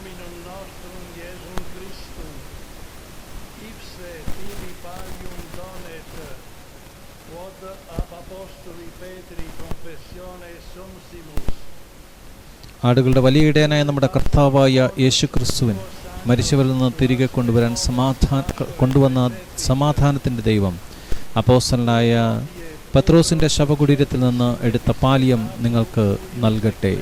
Dominum nostrum Iesum Christum, ipse tibi palium donet, quod ab apostoli Petri confessione sumsimus, ആടുകളുടെ വലിയ ഇടയനായ നമ്മുടെ കർത്താവായ യേശു ക്രിസ്തുവിൻ മരിച്ചവരിൽ നിന്ന് തിരികെ കൊണ്ടുവരാൻ സമാധാന കൊണ്ടുവന്ന സമാധാനത്തിന്റെ ദൈവം അപ്പോസ്റ്റലായ പത്രോസിന്റെ ശവകുടീരത്തിൽ നിന്ന് എടുത്ത പാലിയം നിങ്ങൾക്ക് നൽകട്ടെ.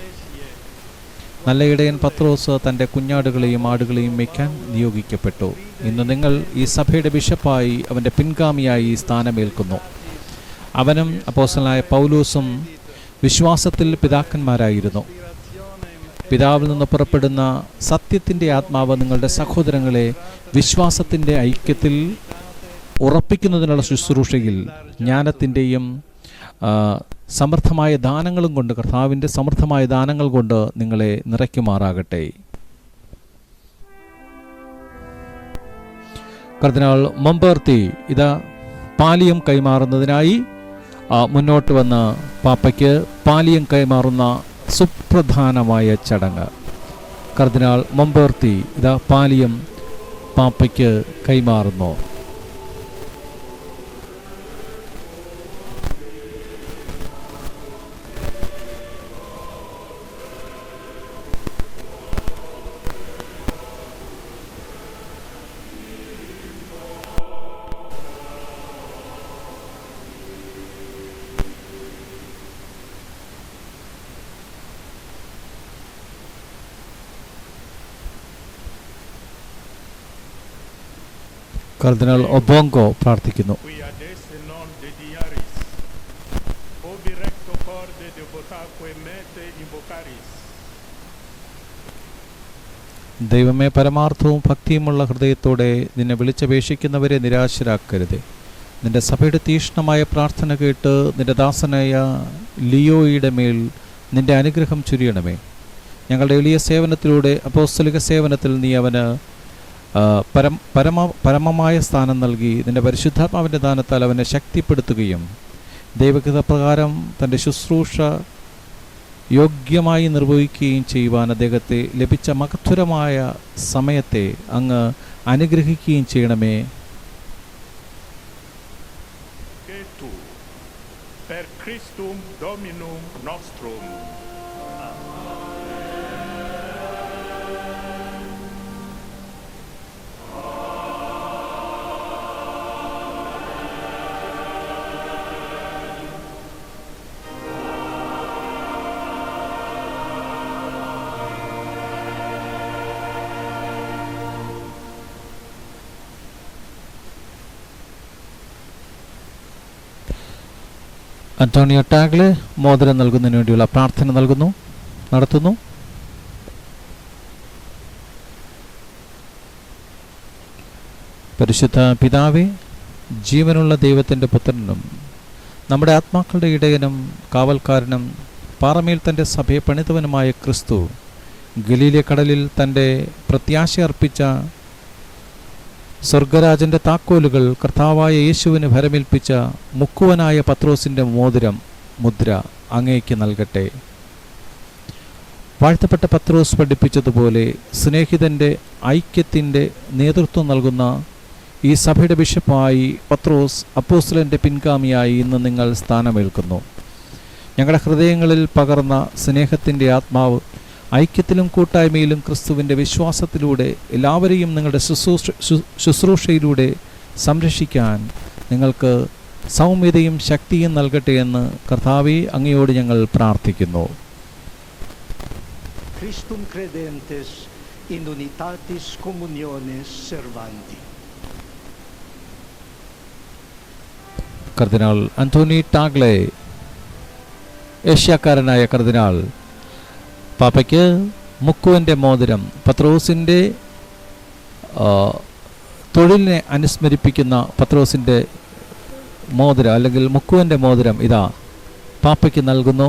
നല്ല ഇടയൻ പത്രോസ് തന്റെ കുഞ്ഞാടുകളെയും ആടുകളെയും വയ്ക്കാൻ നിയോഗിക്കപ്പെട്ടു. ഇന്ന് നിങ്ങൾ ഈ സഭയുടെ ബിഷപ്പായി അവന്റെ പിൻഗാമിയായി സ്ഥാനമേൽക്കുന്നു. അവനും അപ്പോസലായ പൗലൂസും വിശ്വാസത്തിൽ പിതാക്കന്മാരായിരുന്നു. പിതാവിൽ നിന്ന് പുറപ്പെടുന്ന സത്യത്തിന്റെ ആത്മാവ് നിങ്ങളുടെ സഹോദരങ്ങളെ വിശ്വാസത്തിന്റെ ഐക്യത്തിൽ ഉറപ്പിക്കുന്നതിനുള്ള ശുശ്രൂഷയിൽ ജ്ഞാനത്തിന്റെയും സമൃദ്ധമായ ദാനങ്ങളും കൊണ്ട് കർത്താവിന്റെ സമർത്ഥമായ ദാനങ്ങൾ കൊണ്ട് നിങ്ങളെ നിറയ്ക്കുമാറാകട്ടെ. കർദിനാൾ മമ്പേർത്തി ഇതാ പാലിയം കൈമാറുന്നതിനായി മുന്നോട്ട് വന്ന പാപ്പയ്ക്ക് പാലിയം കൈമാറുന്ന സുപ്രധാനമായ ചടങ്ങ്. കർദിനാൾ മമ്പേർത്തി ഇതാ പാലിയം പാപ്പയ്ക്ക് കൈമാറുന്നു. കർദിനാൾ ഒബോങ്കോ പ്രാർത്ഥിക്കുന്നു. ദൈവമേ പരമാർത്ഥവും ഭക്തിയുമുള്ള ഹൃദയത്തോടെ നിന്നെ വിളിച്ചപേക്ഷിക്കുന്നവരെ നിരാശരാക്കരുത്. നിന്റെ സഭയുടെ തീക്ഷ്ണമായ പ്രാർത്ഥന കേട്ട് നിന്റെ ദാസനായ ലിയോയുടെ മേൽ നിന്റെ അനുഗ്രഹം ചുരിയണമേ. ഞങ്ങളുടെ എളിയ സേവനത്തിലൂടെ അപ്പോസ്തലിക സേവനത്തിൽ നീ അവന് പരം പരമ പരമമായ സ്ഥാനം നൽകി നിന്റെ പരിശുദ്ധാത്മാവിന്റെ ദാനത്താൽ അവനെ ശക്തിപ്പെടുത്തുകയും ദൈവഗത പ്രകാരം തന്റെ ശുശ്രൂഷ യോഗ്യമായി നിർവഹിക്കുകയും ചെയ്യുവാൻ അദ്ദേഹത്തെ ലഭിച്ച മഹത്വരമായ സമയത്തെ അങ്ങ് അനുഗ്രഹിക്കുകയും ചെയ്യണമേ. Per Christum Dominum nostrum, Antonio Tagle മോതിരം നൽകുന്നതിന് വേണ്ടിയുള്ള പ്രാർത്ഥന നൽകുന്നു നടത്തുന്നു. പരിശുദ്ധ പിതാവെ ജീവനുള്ള ദൈവത്തിന്റെ പുത്രനും നമ്മുടെ ആത്മാക്കളുടെ ഇടയനും കാവൽക്കാരനും പാറമേൽ തന്റെ സഭയെ പണിതവനുമായ ക്രിസ്തു ഗലീലിയ കടലിൽ തന്റെ പ്രത്യാശ അർപ്പിച്ച സ്വർഗരാജന്റെ താക്കോലുകൾ കർത്താവായ യേശുവിന് ഭരമേൽപ്പിച്ച മുക്കുവനായ പത്രോസിന്റെ മോതിരം മുദ്ര അങ്ങേക്ക് നൽകട്ടെ. വാഴ്ത്തപ്പെട്ട പത്രോസ് പഠിപ്പിച്ചതുപോലെ സ്നേഹിതന്റെ ഐക്യത്തിന്റെ നേതൃത്വം നൽകുന്ന ഈ സഭയുടെ ബിഷപ്പായി പത്രോസ് അപ്പോസ്തലന്റെ പിൻഗാമിയായി ഇന്ന് നിങ്ങൾ സ്ഥാനമേൽക്കുന്നു. ഞങ്ങളുടെ ഹൃദയങ്ങളിൽ പകർന്ന സ്നേഹത്തിന്റെ ആത്മാവ് ഐക്യത്തിലും കൂട്ടായ്മയിലും ക്രിസ്തുവിന്റെ വിശ്വാസത്തിലൂടെ എല്ലാവരെയും നിങ്ങളുടെ ശുശ്രൂഷ ശുശ്രൂഷയിലൂടെ സംരക്ഷിക്കാൻ നിങ്ങൾക്ക് സൗമ്യതയും ശക്തിയും നൽകട്ടെ എന്ന് കർത്താവെ അങ്ങയോട് ഞങ്ങൾ പ്രാർത്ഥിക്കുന്നു Christum credentes in unitatis communiones servanti. Cardinal Antony Tagle ഏഷ്യക്കാരനായ cardinal പാപ്പയ്ക്ക് മുക്കുവന്റെ മോതിരം പത്രോസിന്റെ തൊഴിലിനെ അനുസ്മരിപ്പിക്കുന്ന പത്രോസിന്റെ മോതിരം അല്ലെങ്കിൽ മുക്കുവന്റെ മോതിരം ഇതാ പാപ്പയ്ക്ക് നൽകുന്നു.